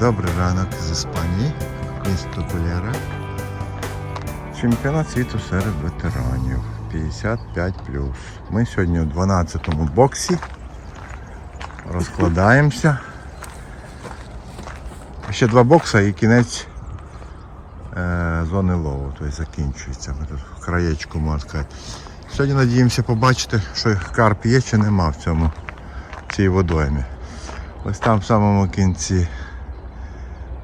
Добрий ранок з Іспанії. Місто Кулєра. Чемпіонат світу серед ветеранів. 55 Ми сьогодні у 12-му боксі. Розкладаємося. Ще два бокса і кінець е, зони лову, тобто закінчується. Ми тут в краєчку можна сказати. Сьогодні надіємося побачити, що карп є чи нема в цьому в цій водоймі. Ось там в самому кінці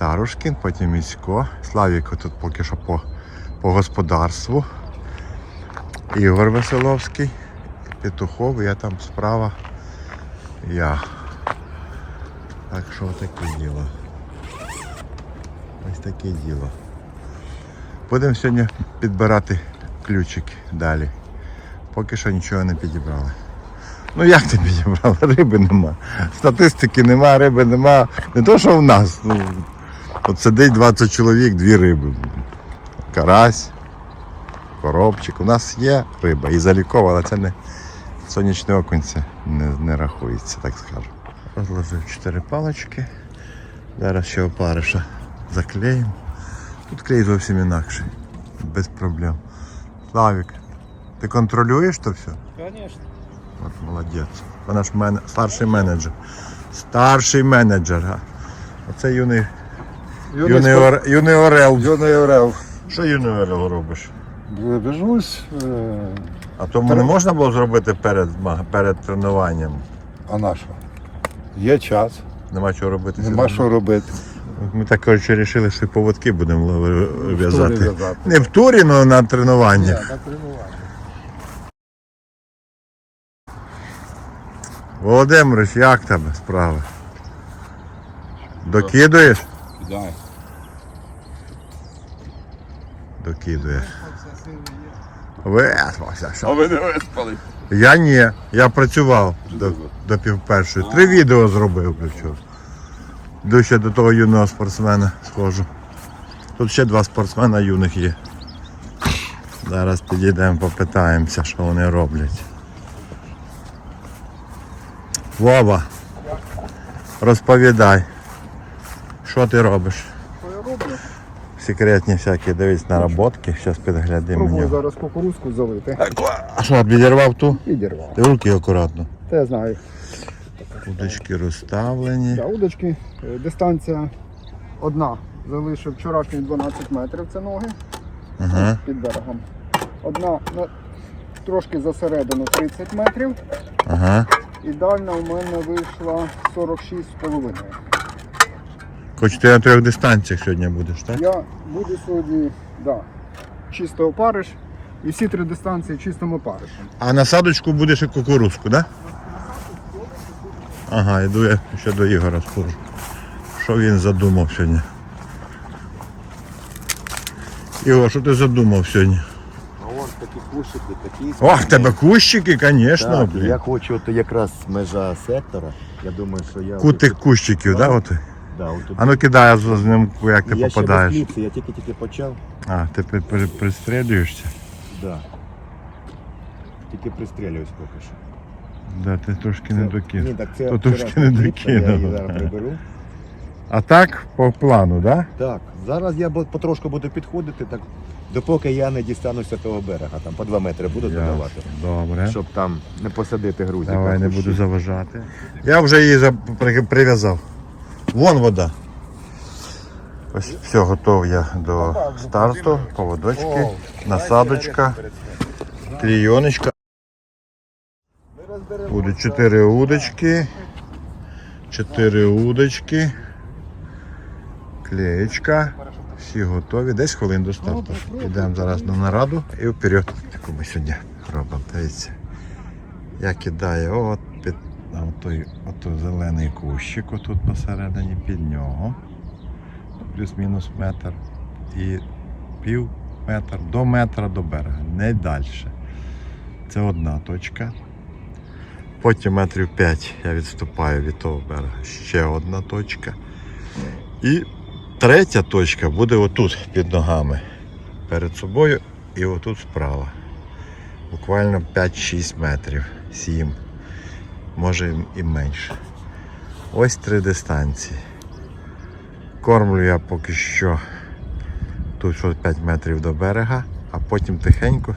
Тарушкін, потім місько. Славік тут поки що по, по господарству. Ігор Веселовський, Петухов, я там справа. Я. Так що таке діло. Ось таке діло. Будемо сьогодні підбирати ключики далі. Поки що нічого не підібрали. Ну як ти підібрали? Риби нема. Статистики нема, риби нема. Не то, що в нас. От сидить 20 чоловік, дві риби. Карась, коробчик. У нас є риба і залікова, але це не сонячне оконце не, не рахується, так скажу. Розложив чотири палочки. Зараз ще опариша заклеїмо. Тут клей зовсім інакший. Без проблем. Славік, ти контролюєш то все? Конечно. От молодець. Це наш мен... старший менеджер. Старший менеджер. А. Оце юний, юний, ор... юний Орел. Юний Орел. Що юний Орел робиш? Біжусь, е, А тому не можна було зробити перед, перед тренуванням. а на що? Є час, Нема чого робити. нема що робити. Ми так коротше вирішили, що поводки будемо в'язати. Не в турі, але на тренуванні. на тренування. Володимирович, як тебе справи? Докидуєш? Дай. Докидуєш. Виспався. що? А ви не виспали? Я ні, я працював до, до пів першої. Три відео зробив причому. Йду ще до того юного спортсмена схожу. Тут ще два спортсмена юних є. Зараз підійдемо, попитаємося, що вони роблять. Вова, розповідай, що ти робиш? Що я роблю? Секретні всякі, дивись наработки, зараз підглядимо. Пробую нього. зараз кукурузку залити. А що, підірвав ту? Підірвав. Ти руки акуратно. Та я знаю. Удочки розставлені. Да, удочки, е, дистанція одна. Залишив вчорашні 12 метрів, це ноги Ага. під берегом. Одна на, трошки засередину 30 метрів. Ага. І дальня у мене вийшла 46,5. Хоч ти на трьох дистанціях сьогодні будеш, так? Я буду сьогодні, да, чисто опариш. І всі три дистанції чистим опаришем. А на садочку будеш і кукурузку, так? Ага, йду я ще до Ігора схожу. Що він задумав сьогодні? Ігор, що ти задумав сьогодні? А вон такі кущики, такі. Ох, в тебе кущики, звісно. Так, блін. я хочу от якраз межа сектора. Я думаю, що я. Кутик кущиків, так? От? Да. А ну кидай з з ним, як ти я ще попадаєш. без кліпси, я тільки-тільки почав. А, ти при- при- пристрілюєшся? Да. Тільки пристрілююсь поки що. Да, ти трошки не Ні, докинув. так це То трошки не кліпса, Я її докинув. зараз приберу. А так, по плану, так? Так, зараз я потрошку буду підходити, так, допоки я не дістануся того берега, там по 2 метри буду додавати. Добре. Щоб там не посадити грузика. Давай не буду заважати. Я вже її за- при- прив'язав. Вон вода. Ось все, готов я до старту, поводочки, насадочка, клійоночка. Будуть чотири удочки. Чотири удочки. Клеєчка. Всі готові. Десь хвилин до старту. Йдемо зараз на нараду і вперед. Таку ми сьогодні робимо. Дивіться. Я кидаю от на отой, отой зелений кущик отут посередині під нього. Плюс-мінус метр. І пів метр до метра до берега, не далі. Це одна точка. Потім метрів 5 я відступаю від того берега. Ще одна точка. І третя точка буде отут під ногами. Перед собою і отут справа буквально 5-6 метрів, 7, може і менше. Ось три дистанції. Кормлю я поки що тут 5 метрів до берега, а потім тихенько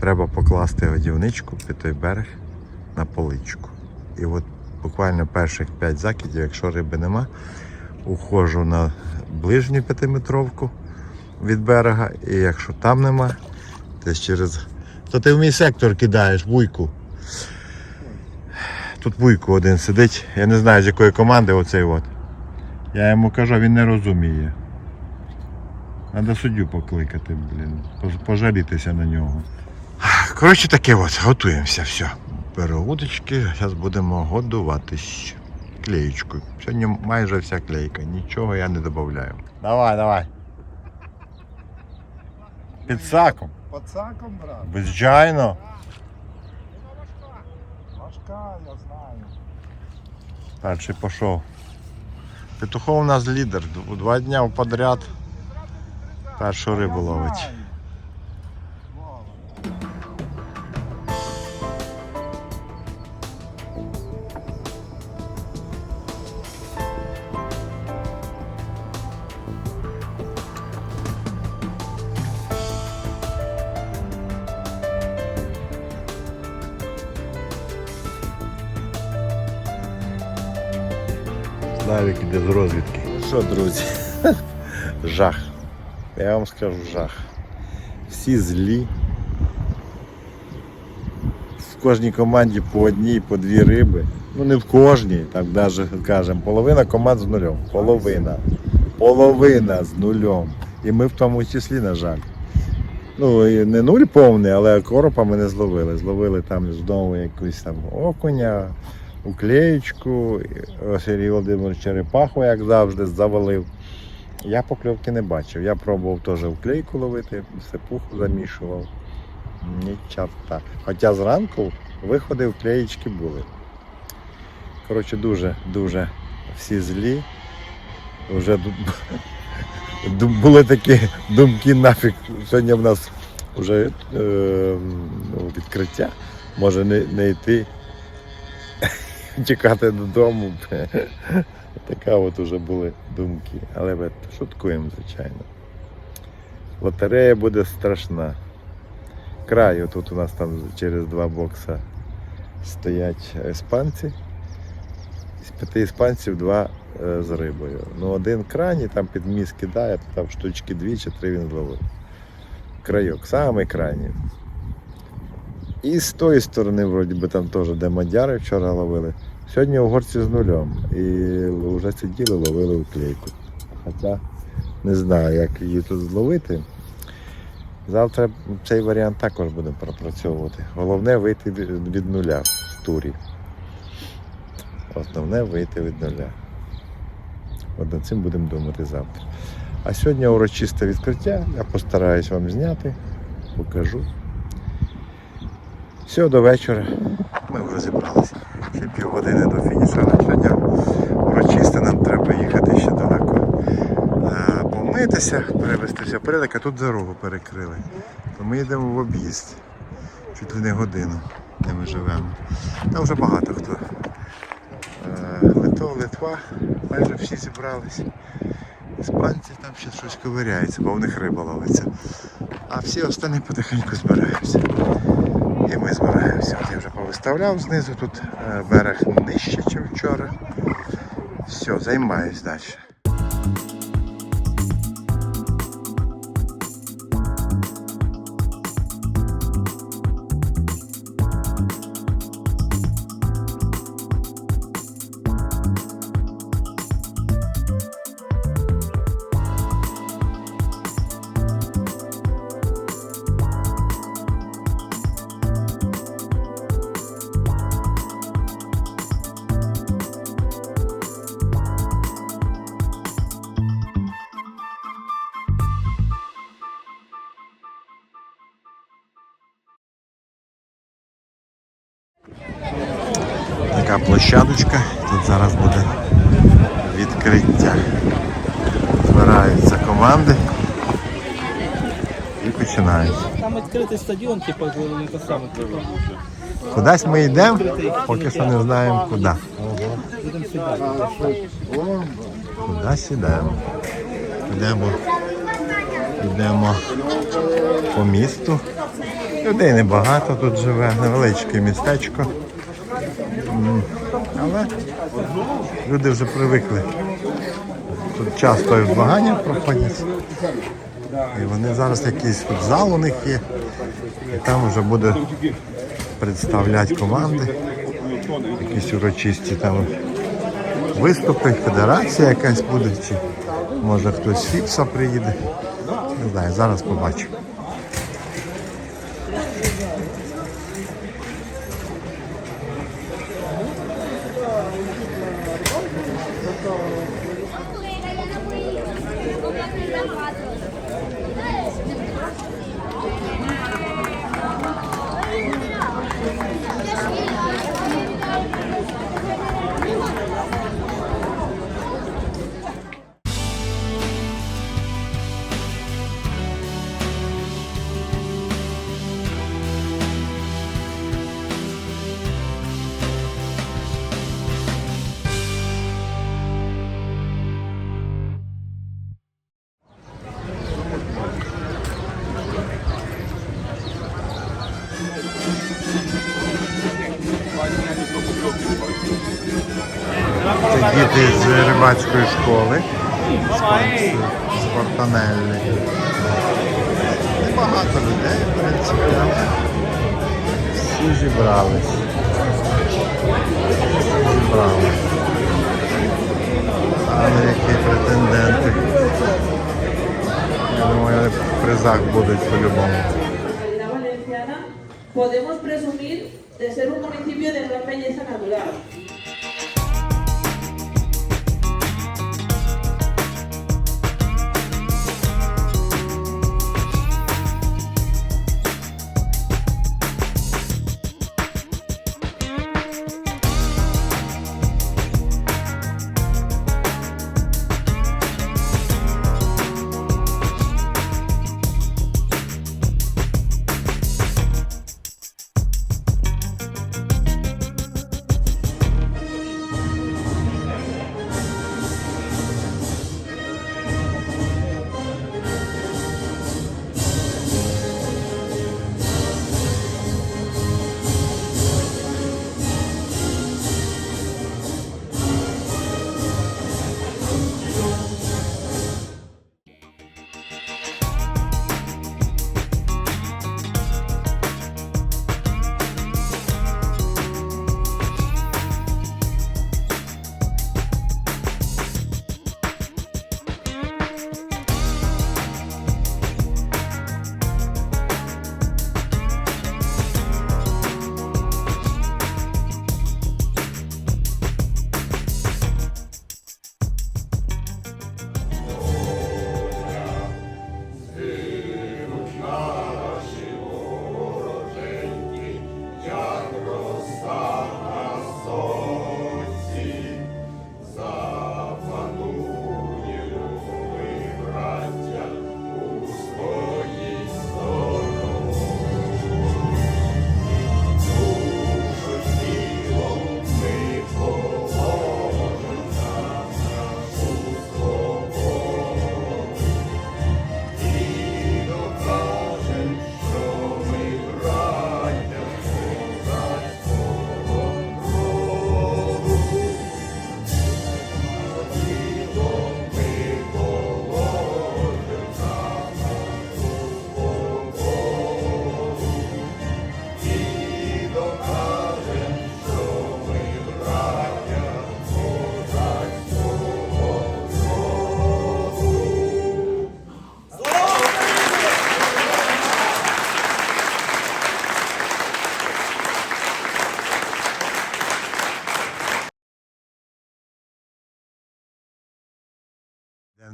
треба покласти годівничку під той берег на поличку. І от буквально перших 5 закидів, якщо риби нема, уходжу на ближню п'ятиметровку від берега, і якщо там нема, десь через. То ти в мій сектор кидаєш буйку. Тут буйку один сидить. Я не знаю з якої команди оцей от. Я йому кажу, він не розуміє. Треба суддю покликати, блін. Пожалітися на нього. Коротше, таке от, готуємося, все. Беру удочки, зараз будемо годуватись клеєчкою. Сьогодні майже вся клейка, нічого я не додаю. Давай, давай. Під саком. Під саком, брат. Звичайно. Важка, я знаю. Перший пішов. Петухов у нас лідер. Два дня подряд першу рибу ловить. Скажу жах. Всі злі. В кожній команді по одній, по дві риби. Ну не в кожній, так навіть кажемо. Половина команд з нульом. Половина. Половина з нульом. І ми в тому числі, на жаль. Ну, і не нуль повний, але коропа ми не зловили. Зловили там знову якусь там окуня, уклеєчку, Сергій Володимирович черепаху, як завжди, завалив. Я покльовки не бачив. Я пробував теж вклейку ловити, сипуху замішував. Ні чорта. Хоча зранку виходи вклеєчки були. Коротше, дуже-дуже всі злі. Вже були такі думки нафіг. Сьогодні в нас вже е, ну, відкриття. Може не, не йти чекати додому. Така от уже були думки. Але ми шуткуємо, звичайно. Лотерея буде страшна. Краю тут у нас там через два бокса стоять іспанці. З п'яти іспанців два е, з рибою. Ну, один крайній там під міст кидає, там штучки дві чи три він зловив. Крайок, самий крайній. І з тої сторони, вроді би, там теж, де мадяри вчора ловили. Сьогодні угорці з нулем. І вже сиділи, ловили уклейку. Хоча не знаю, як її тут зловити. Завтра цей варіант також будемо пропрацьовувати. Головне вийти від нуля в турі. Основне вийти від нуля. От над цим будемо думати завтра. А сьогодні урочисте відкриття. Я постараюсь вам зняти, покажу. Все, до вечора. Ми вже зібралися. Ще півгодини до фінішу. але Сьогодні нам треба їхати ще далеко. Е, Помитися, привестися в порядок, а тут дорогу перекрили. То ми йдемо в об'їзд. Чуть ли не годину, де ми живемо. Там вже багато хто. Е, Литва, Литва, майже всі зібрались. Іспанці там ще щось ковиряється, бо в них риба ловиться. А всі останні потихеньку збираються. І ми збираємося. От вже повиставляв знизу, тут е, берег нижче, ніж вчора. Все, займаюсь далі. Така площадочка. Тут зараз буде відкриття. Збираються команди і починають. Там відкритий стадіон, типу, не те саме. Типу. Кудись ми йдемо, поки що не знаємо куди. Туди сідаємо. Йдемо. Йдемо по місту. Людей небагато тут живе, невеличке містечко. Але люди вже привикли. Тут часто змагання проходять. І вони зараз якийсь зал у них є. І там вже буде представляти команди. Якісь урочисті там виступи, федерація якась буде, чи може хтось з Фіпса приїде. Не знаю, зараз побачу. Це діти з рибацької школи. З Портанеллі. Небагато людей, в принципі, але всі зібрались. Зібрались. Але які претенденти. Я думаю, в призах будуть по-любому. podemos presumir de ser un municipio de gran belleza natural.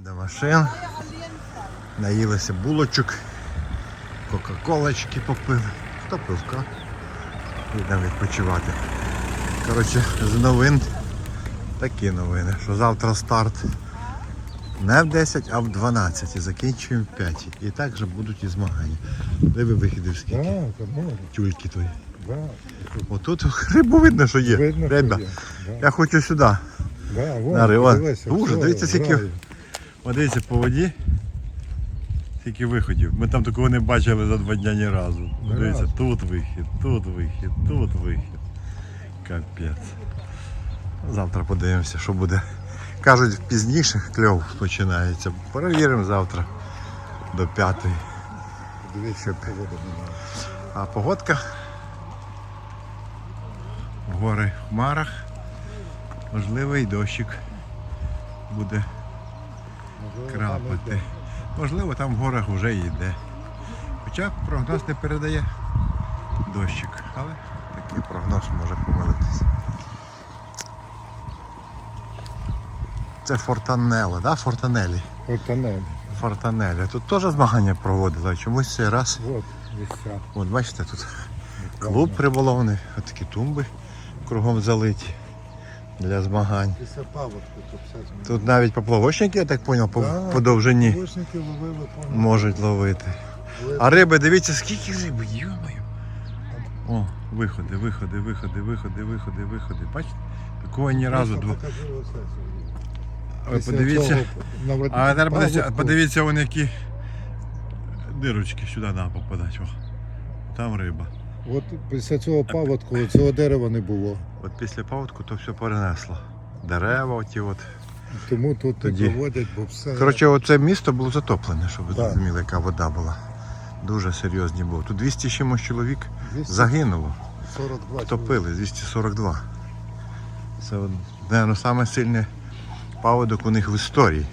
До машин. Наїлися булочок, кока-колочки попили. Хто пивка. Йдемо відпочивати. Коротше, з новин такі новини, що завтра старт не в 10, а в 12 і закінчуємо в 5. І так же будуть і змагання. Диви вихіди скільки. Тюльки твої. Отут рибу видно, що є. Видно, що є, я хочу сюди. Да, вон, На рива. Дуже, дивіться, скільки- грає. От дивіться по воді. Скільки виходів. Ми там такого не бачили за два дня ні разу. Дивіться, тут вихід, тут вихід, тут вихід. Капець. Завтра подивимося, що буде. Кажуть, пізніше кльов починається. Перевіримо завтра до п'ятої. Дивіться, погода. А погодка. Гори в хмарах. Можливо, і дощик буде крапати. Можливо, там в горах вже йде. Хоча прогноз не передає дощик, але такий прогноз може помилитися. Це Фортанело, да? Фортанелі. Фортанель. Фортанелі. Тут теж змагання проводили, чомусь цей раз. От. От бачите, тут клуб риболовний, от такі тумби кругом залиті для змагань. Після паводку тут все змінило. Тут навіть поплавочники, я так зрозумів, по, Да, по довжині Лучники ловили можуть ловити. А риби, дивіться, скільки риби, йомаю. О, виходи, виходи, виходи, виходи, виходи, виходи. Бачите? Такого ні разу. Дво... Покажи оце собі. Ви Після подивіться. цього на А тепер подивіться, паводку подивіться, вон які дирочки сюди нам попадать. О. Там риба. От після цього паводку цього дерева не було. От після паводку то все перенесло. Дерева оті от. Тому тут Тоді. і проводять, бо все. Коротше, оце місто було затоплене, щоб ви Так. зрозуміли, яка вода була. Дуже серйозні було. Тут 200 чимось чоловік 242 загинуло. чоловіка. Втопили 242. Це, мабуть, саме сильний паводок у них в історії.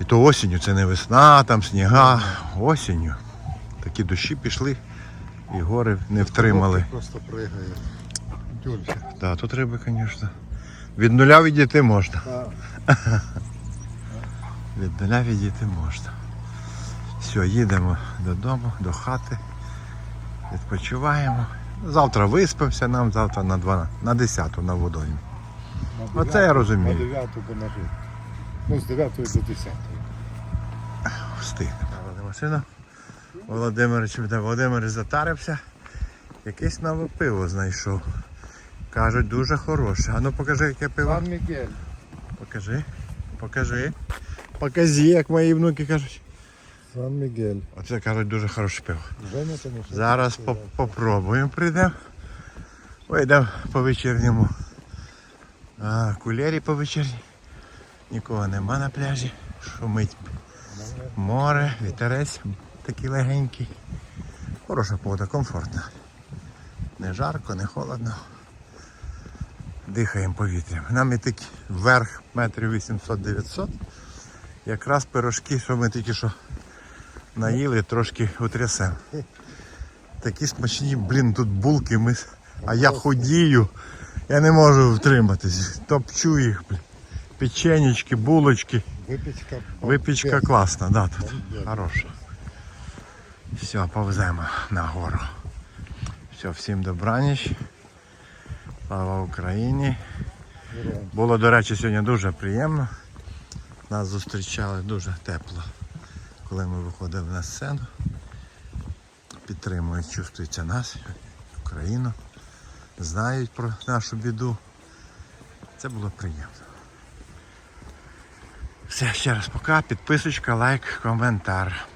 І то осінню, це не весна, там сніга, осінню. Такі дощі пішли і гори не втримали. Просто пригає. Дюльче. Так, тут риби, звісно. Від нуля відійти можна. Так. Від нуля відійти можна. Все, їдемо додому, до хати. Відпочиваємо. Завтра виспимося, нам завтра на 2, на 10 на водоймі. На Оце я розумію. На 9 до ножи. Ну, з 9 до 10. Встигнемо. Володимир, Володимир затарився. Якесь нове пиво знайшов. Кажуть, дуже хороше. А ну покажи, яке пиво. Сан Мігель. Покажи. Покажи. Покажи, як мої внуки кажуть. Сан Мігель. Оце кажуть дуже хороше пиво. Женя, тому що Зараз по- попробуємо прийдемо. Вийдемо по вечірньому. А, кулері по вечірні. Нікого нема на пляжі. Шумить море, вітерець такий легенький. Хороша погода, комфортна. Не жарко, не холодно. Дихаємо повітрям. Нам і таки вверх метрів 800-900. Якраз пирожки, що ми тільки що наїли, трошки утрясемо. Такі смачні, блін, тут булки, ми... а я ходію. Я не можу втриматись. Топчу їх, блін. Печенечки, булочки. випічка. Випічка класна, да, тут. Хороша. Все, повземо на гору. Все, всім добраніч. Слава Україні. Було, до речі, сьогодні дуже приємно. Нас зустрічали дуже тепло, коли ми виходили на сцену. Підтримують, чувствується нас, Україну. Знають про нашу біду. Це було приємно. Все, ще раз пока. Підписочка, лайк, коментар.